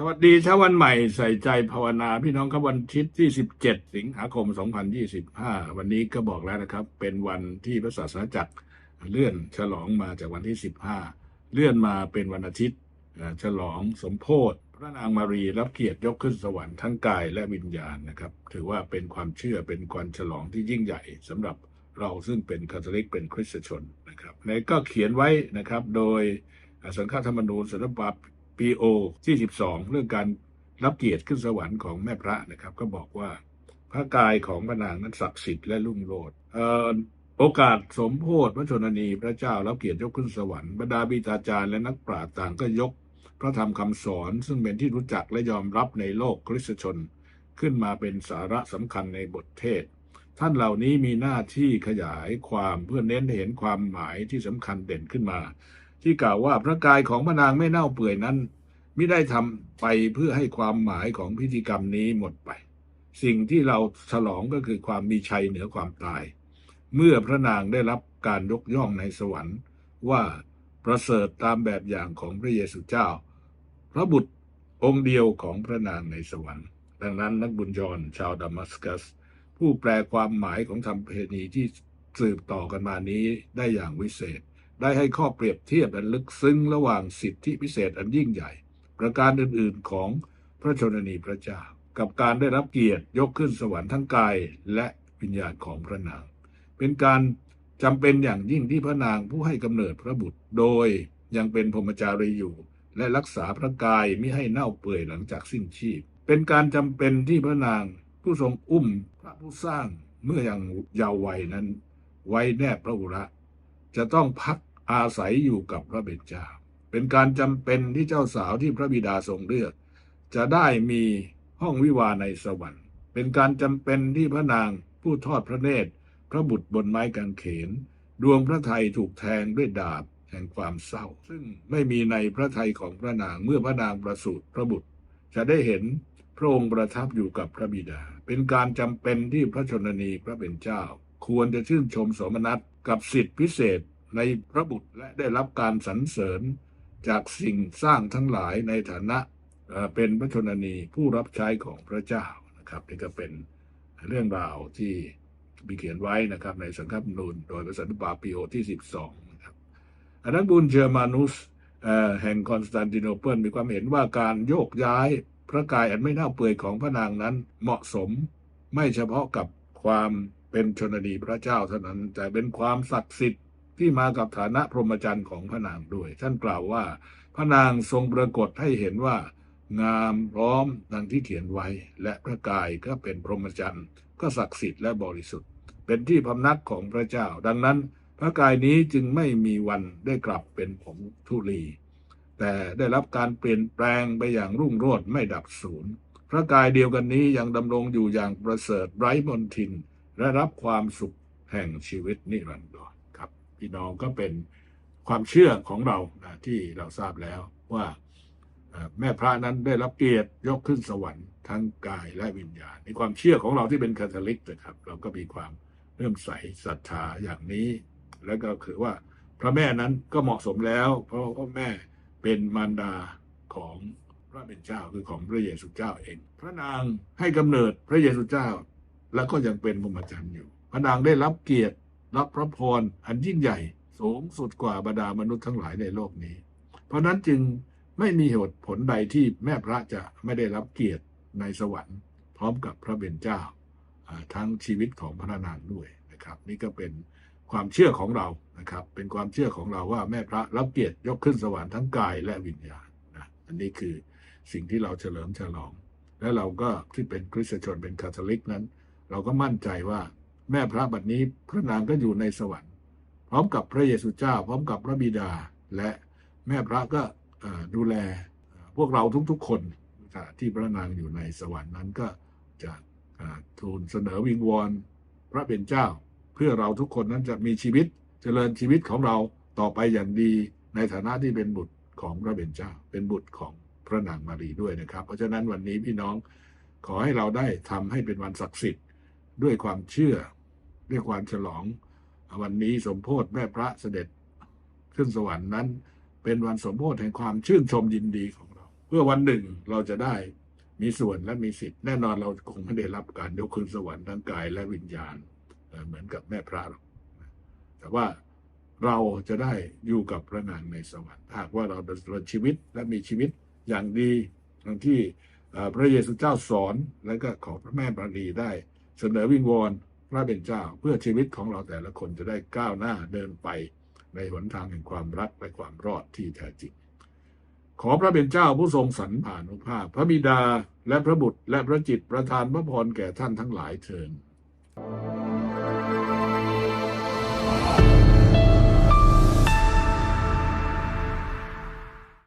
สวัสดีเช้าวันใหม่ใส่ใจภาวนาพี่น้องครับวันอาทิตย์ที่ 17 สิงหาคม 2025 วันนี้ก็บอกแล้วนะครับ เป็นวันที่พระศาสนาจักรเลื่อนฉลองมาจากวันที่ 15 เลื่อนมาเป็นวันอาทิตย์ฉลองสมโพธิพระนางมารีรับเกียรติยกขึ้นสวรรค์ทั้งกายและวิญญาณนะครับ ถือว่าเป็นความเชื่อเป็นวันฉลองที่ยิ่งใหญ่สำหรับเราซึ่งเป็นคาทอลิกเป็นคริสตชนนะครับในก็เขียนไว้นะครับ โดยสังฆธรรมนูญสถาบันปีโอที่ 12 เรื่องการรับเกียรติขึ้นสวรรค์ของแม่พระนะครับ ก็บอกว่าพระกายของพระนางนั้นศักดิ์สิทธิ์และรุ่งโรจน์โอกาสสมโพธิพระชนนีพระเจ้ารับเกียรติยกขึ้นสวรรค์บรรดาบิดาจารย์และนักปราชญ์ต่างก็ยก พระธรรมคำสอนซึ่งเป็นที่รู้จักและยอมรับในโลกคริสตชน ขึ้นมาเป็นสาระสำคัญในบทเทศ ท่านเหล่านี้มีหน้าที่ขยายความเพื่อเน้นเห็นความหมายที่สำคัญเด่นขึ้นมา ที่กล่าวว่าพระกายของพระนางไม่เน่าเปื่อยนั้นไม่ได้ทำไปเพื่อให้ความหมายของพิธีกรรมนี้หมดไป สิ่งที่เราฉลองก็คือความมีชัยเหนือความตาย เมื่อพระนางได้รับการยกย่องในสวรรค์ว่าประเสริฐตามแบบอย่างของพระเยซูเจ้า พระบุตรองค์เดียวของพระนางในสวรรค์ ดังนั้นนักบุญยรชาวดามัสกัส ผู้แปลความหมายของธรรมเพณีที่สืบต่อกันมานี้ได้อย่างวิเศษ ได้ให้ข้อเปรียบเทียบอันลึกซึ้งระหว่างสิทธิพิเศษอันยิ่งใหญ่ ประการอื่นๆของพระชนนีพระเจ้า กับการได้รับเกียรติยกขึ้นสวรรค์ทั้งกายและวิญญาณของพระนาง เป็นการจำเป็นอย่างยิ่งที่พระนางผู้ให้กำเนิดพระบุตร โดยยังเป็นพรหมจารีอยู่ และรักษาพระกายมิให้เน่าเปื่อยหลังจากสิ้นชีพ เป็นการจำเป็นที่พระนางผู้ทรงอุ้มพระผู้สร้างเมื่อยังเยาว์วัยนั้น ไว้แนบพระอุระ จะต้องพัก อาศัยอยู่กับพระเบญจาเป็นการจำเป็นที่เจ้าสาวที่พระบิดาทรงเลือก จะได้มีห้องวิวาในสวรรค์ เป็นการจำเป็นที่พระนางผู้ทอดพระเนตร พระบุตรบนไม้กางเขน ดวงพระไทยถูกแทงด้วยดาบแห่งความเศร้า ซึ่งไม่มีในพระไทยของพระนางเมื่อพระนางประสูติพระบุตร จะได้เห็นพระองค์ประทับอยู่กับพระบิดา เป็นการจำเป็นที่พระชนนีพระเป็นเจ้า ควรจะชื่นชมสมนัตกับสิทธิพิเศษ ในพระบุตรและได้รับการสรรเสริญจากสิ่งสร้างทั้งหลายในฐานะเป็นพระชนนีผู้รับใช้ของพระเจ้านะครับนี่ก็เป็นเรื่องราวที่มีเขียนไว้นะครับ ในสังฆธรรมนูญโดยพระสันตปาปีโอที่ 12นะครับอันนั้นบุญเชอร์มานุสแห่งคอนสแตนติโนเปิลมีความเห็นว่าการโยกย้ายพระกายอันไม่เน่าเปื่อยของพระนางนั้นเหมาะสมไม่เฉพาะกับความเป็นชนนีพระเจ้าเท่านั้นแต่เป็นความศักดิ์สิทธิ์ ที่มากับฐานะพรหมจรรย์ของพระนางด้วย ท่านกล่าวว่า พระนางทรงปรากฏให้เห็นว่า งามพร้อมดังที่เขียนไว้ และพระกายก็เป็นพรหมจรรย์ก็ศักดิ์สิทธิ์และบริสุทธิ์ เป็นที่พำนักของพระเจ้า ดังนั้น พระกายนี้จึงไม่มีวันได้กลับเป็นผงธุลีแต่ได้รับการเปลี่ยนแปลงไปอย่างรุ่งโรจน์ไม่ดับสูญพระกายเดียวกันนี้ยังดำรงอยู่อย่างประเสริฐไร้มนทิน และรับความสุขแห่งชีวิตนิรันดร พี่น้องก็เป็นความเชื่อของเรานะที่เราทราบแล้วว่าแม่พระนั้นได้รับเกียรติยกขึ้นสวรรค์ทั้งกายและวิญญาณในความเชื่อของเราที่เป็นคาทอลิกนะครับ เราก็มีความเริ่มใสศรัทธาอย่างนี้ แล้วก็คือว่าพระแม่นั้นก็เหมาะสมแล้ว เพราะว่าแม่เป็นมารดาของพระเป็นเจ้าคือของพระเยซูเจ้าเอง พระนางให้กำเนิดพระเยซูเจ้า แล้วก็ยังเป็นพรหมจรรย์อยู่ พระนางได้รับเกียรติ รับพระพรอันยิ่งใหญ่สูงสุดกว่าบรรดามนุษย์ทั้งหลายในโลกนี้ เพราะนั้นจึงไม่มีเหตุผลใดที่แม่พระจะไม่ได้รับเกียรติในสวรรค์ พร้อมกับพระเบญเจ้าทั้งชีวิตของพระนางด้วยนะครับ นี่ก็เป็นความเชื่อของเรานะครับ เป็นความเชื่อของเราว่าแม่พระรับเกียรติยกขึ้นสวรรค์ทั้งกายและวิญญาณนะอันนี้คือสิ่งที่เราเฉลิมฉลอง และเราก็ที่เป็นคริสตชนเป็นคาทอลิกนั้น เราก็มั่นใจว่า แม่พระบัดนี้พระนางก็อยู่ในสวรรค์ พร้อมกับพระเยซูเจ้า พร้อมกับพระบิดา และแม่พระก็ดูแลพวกเราทุกๆคนที่พระนางอยู่ในสวรรค์นั้นก็จะทูลเสนอวิงวอนพระเป็นเจ้า เพื่อเราทุกคนนั้นจะมีชีวิตเจริญชีวิตของเราต่อไปอย่างดีในฐานะที่เป็นบุตรของพระเป็นเจ้า เป็นบุตรของพระนางมารีด้วยนะครับ เพราะฉะนั้นวันนี้พี่น้องขอให้เราได้ทำให้เป็นวันศักดิ์สิทธิ์ด้วยความเชื่อ ด้วยความฉลอง วันนี้สมโพธิแม่พระเสด็จขึ้นสวรรค์นั้น เป็นวันสมโพธิแห่งความชื่นชมยินดีของเรา เพื่อวันหนึ่งเราจะได้มีส่วนและมีสิทธิ์แน่นอนเราคงไม่ได้รับการยกคืนสวรรค์ทั้งกายและวิญญาณ เหมือนกับแม่พระหรอกแต่ว่าเราจะได้อยู่กับพระนางในสวรรค์หากว่าเราดำเนินชีวิตและมีชีวิตอย่างดีอย่างที่พระเยซูเจ้าสอนและก็ขอพระแม่ปราณีได้เสนอวิงวอน พระเป็นเจ้า เพื่อชีวิตของเราแต่ละคนจะได้ก้าวหน้าเดินไปในหนทางแห่งความรักและความรอดที่แท้จริง ขอพระเป็นเจ้าผู้ทรงสรรผ่านุภาพ พระบิดาและพระบุตรและพระจิตประทานพระพรแก่ท่านทั้งหลายเทิน